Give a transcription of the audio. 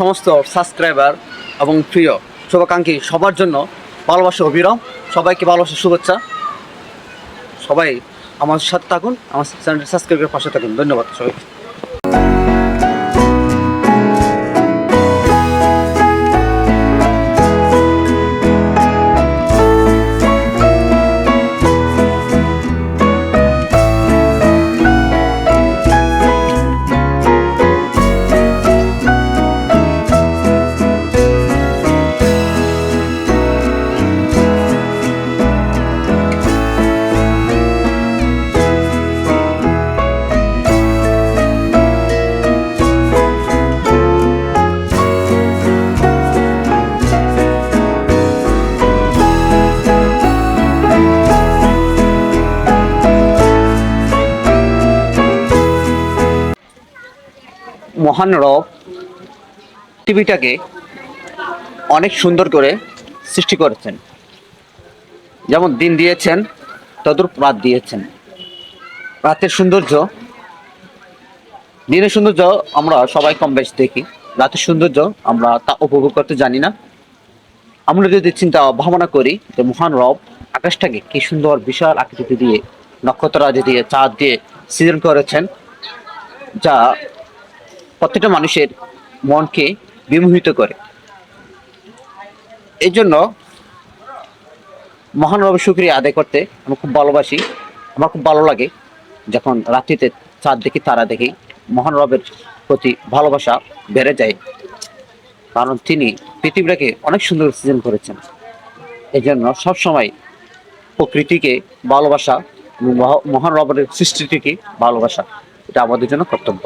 সমস্ত সাবস্ক্রাইবার এবং প্রিয় শুভাকাঙ্ক্ষী সবার জন্য ভালোবাসা অবিরম সবাইকে ভালোবাসা, শুভেচ্ছা। সবাই আমার সাথে থাকুন, আমার চ্যানেলটি সাবস্ক্রাইব করে পাশে থাকুন। ধন্যবাদ সবাই মহান রব পৃথিবীটাকে অনেক সুন্দর করে সৃষ্টি করেছেন। যেমন দিন দিয়েছেন তদুর রাত দিয়েছেন। রাতের সৌন্দর্য, দিনের সৌন্দর্য আমরা সবাই কম বেশ দেখি। রাতের সৌন্দর্য আমরা তা উপভোগ করতে জানি না। আমরা যদি চিন্তা ভাবনা করি যে মহান রব আকাশটাকে কি সুন্দর, বিশাল আকৃতি দিয়ে নক্ষত্ররাজি দিয়ে, চাঁদ দিয়ে সৃজন করেছেন, যা প্রত্যেকটা মানুষের মনকে বিমোহিত করে। এই জন্য মহান রবের শুক্রিয়া আদায় করতে আমি খুব ভালোবাসি। আমার খুব ভালো লাগে যখন রাত্রিতে চাঁদ দেখি, তারা দেখি, মহান রবের প্রতি ভালোবাসা বেড়ে যায়। কারণ তিনি পৃথিবীটাকে অনেক সুন্দর সৃজন করেছেন। এই জন্য সবসময় প্রকৃতিকে ভালোবাসা মহান রবের সৃষ্টিটিকে ভালোবাসা, এটা আমাদের জন্য কর্তব্য।